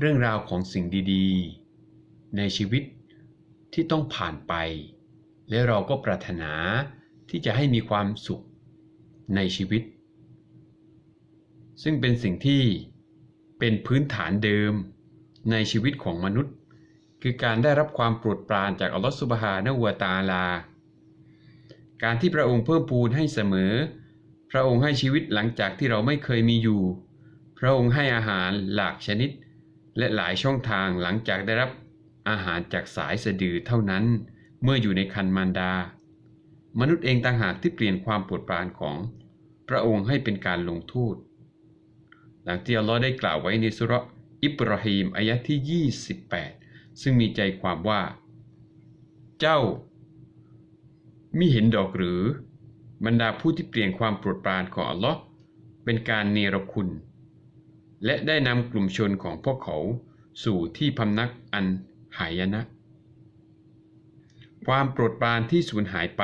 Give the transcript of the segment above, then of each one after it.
เรื่องราวของสิ่งดีๆ ในชีวิตที่ต้องผ่านไป และเราก็ปรารถนาที่จะให้มีความสุขในชีวิต ซึ่งเป็นสิ่งที่เป็นพื้นฐานเดิมในชีวิตของมนุษย์ คือการได้รับความโปรดปรานจากอัลลอฮฺสุบฮานะฮูวตาลา การที่พระองค์เพิ่มพูนให้เสมอ พระองค์ให้ชีวิตหลังจากที่เราไม่เคยมีอยู่ พระองค์ให้อาหารหลากชนิด และหลายช่องทางหลังจากได้รับอาหารจากสายสะดือเท่านั้น เมื่ออยู่ในคันมารดา มนุษย์เองต่างหากที่เปลี่ยนความปรดปรานของพระองค์ให้เป็นการลงโทษหลังที่อัลลอฮ์ได้กล่าวไว้ในสุรอิบราฮิมอายะที่ 28 ซึ่งมีใจความว่า เจ้ามิเห็นดอกหรือบรรดาผู้ที่เปลี่ยนความโปรดปรานของอัลลอฮ์เป็นการเนรคุณ และได้นำกลุ่มชนของพวกเขาสู่ที่พำนักอันหายนะ ความโปรดปรานที่สูญหายไป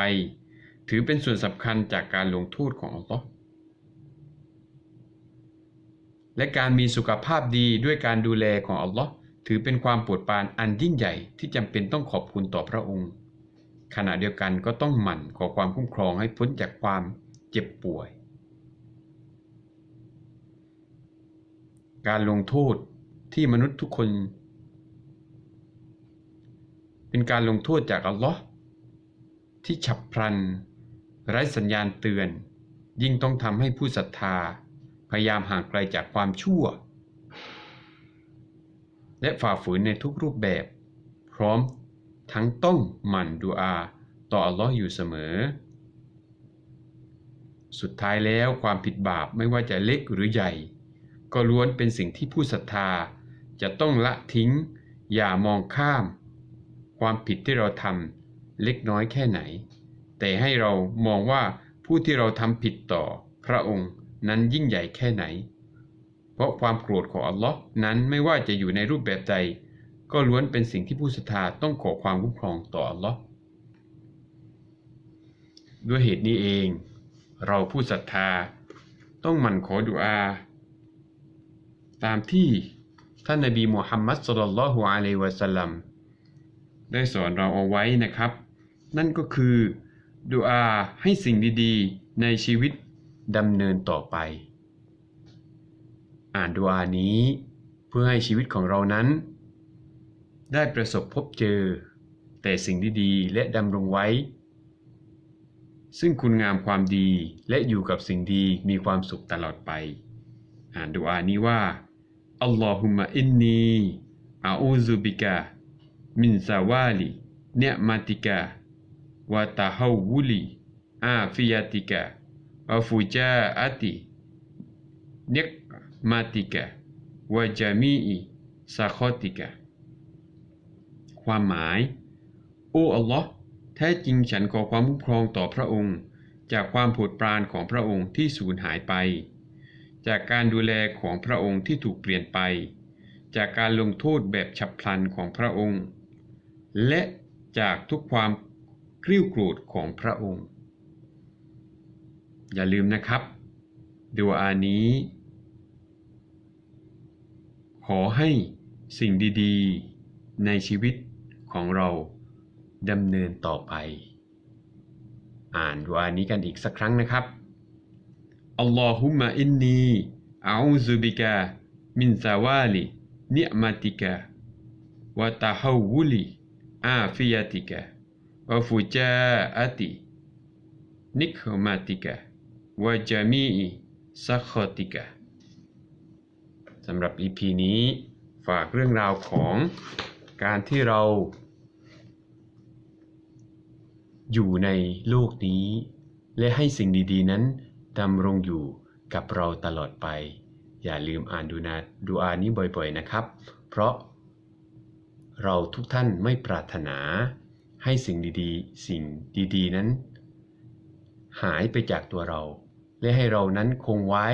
ถือเป็นส่วนสำคัญจากการลงโทษของอัลลอฮ์และการมีสุขภาพดีด้วยการดูแลของอัลลอฮ์ถือเป็นความโปรดปรานอันยิ่งใหญ่ที่จำเป็นต้องขอบคุณต่อพระองค์ ขณะเดียวกันก็ต้องหมั่นขอความคุ้มครองให้พ้นจากความเจ็บป่วย การลงโทษที่มนุษย์ทุกคน เป็นการลงโทษจากอัลลอฮ์ที่ฉับพลัน ไร้สัญญาณเตือน ยิ่งต้องทำให้ผู้ศรัทธา พยายามห่างไกลจากความชั่ว และฝ่าฝืนในทุกรูปแบบ พร้อมทั้งต้องหมั่นดูอาต่ออัลลอฮ์อยู่เสมอ สุดท้ายแล้วความผิดบาปไม่ว่าจะเล็กหรือใหญ่ ก็ล้วนเป็นสิ่งที่ผู้ศรัทธา จะต้องละทิ้ง อย่ามองข้าม ความผิดที่เราทำเล็กน้อยแค่ไหน แต่ให้เรามองว่าผู้ที่เราทำผิดต่อพระองค์นั้นยิ่งใหญ่แค่ไหน เพราะความโกรธของอัลลอฮ์นั้นไม่ว่าจะอยู่ในรูปแบบใด ก็ล้วนเป็นสิ่งที่ผู้ศรัทธาต้องขอความคุ้มครองต่ออัลลอฮ์ด้วยเหตุนี้เอง เราผู้ศรัทธา ต้องหมั่นขอดุอา ตามที่ท่านนบีมูฮัมมัดสุลลัลลอฮุอะลัยวะสัลลัมได้สอนเราเอาไว้นะครับ นั่นก็คือดุอาให้สิ่งดีๆ ในชีวิตดำเนินต่อไป อ่านดุอานี้เพื่อให้ชีวิตของเรานั้น ได้ประสบพบเจอ แต่สิ่งดีๆ และดำรงไว้ ซึ่งคุณงามความดีและอยู่กับสิ่งดีมีความสุขตลอดไป อ่านดุอานี้ว่า อัลลอฮุมะอินนีอาอูซุบิกะมินซาวาลีเนมาติกะวะตาฮาวุลีอาฟิยาติกะวะฟูจาอาติเนกมาติกะวะจามีอีซาคอติกะความหมาย โอ้อัลลอฮ์แท้จริงฉันขอความคุ้มครองต่อพระองค์ จากความโปรดปรานของพระองค์ที่สูญหายไป จากการดูแลของพระองค์ที่ถูกเปลี่ยนไป จากการลงโทษแบบฉับพลันของพระองค์ และจากทุกความกริ้วโกรธของพระองค์ อย่าลืมนะครับดูอานี้ ขอให้สิ่งดีๆ ในชีวิตของเราดำเนินต่อไป อ่านดูอานี้กันอีกสักครั้งนะครับ อัลลอฮุมะอินนีอาอูซุบิกะมินซาวาลีเนมาติกะวะตาฮาวุลีอาฟิยาติกะวะฟูจาอาตินิคมาติกะวะจามีซัคอติกะสำหรับ EP นี้ฝากเรื่องราวของการที่เรา อยู่ในโลกนี้ และให้สิ่งดี ๆ นั้น ดำรงอยู่กับเราตลอดไป อย่าลืมอ่านดูนาดูอานี้บ่อยๆนะครับ เพราะเราทุกท่านไม่ปรารถนา ให้สิ่งดีๆ สิ่งดีๆนั้น หายไปจากตัวเรา และให้เรานั้นคงไว้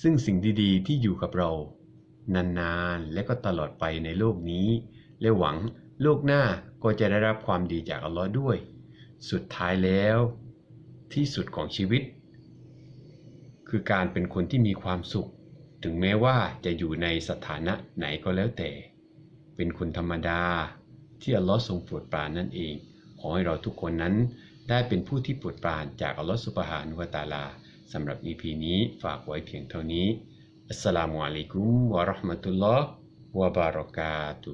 ซึ่งสิ่งดีๆ ที่อยู่กับเรา นานๆ และก็ตลอดไปในโลกนี้ และหวังโลกหน้าก็จะได้รับความดีจากอัลลอฮ์ด้วย สุดท้ายแล้ว ที่สุดของชีวิต คือการเป็นคนที่มีความสุข ถึงแม้ว่าจะอยู่ในสถานะไหนก็แล้วแต่ เป็นคนธรรมดาที่อัลลอฮ์ทรงโปรดปรานนั่นเอง ขอให้เราทุกคนนั้นได้เป็นผู้ที่โปรดปรานจากอัลลอฮ์สุบฮานุวะตาลาสำหรับ EP นี้ฝากไว้เพียงเท่านี้อัสสลามุอะลัยกุมวะราะห์มะตุลลอฮ์วะบารอกาตุ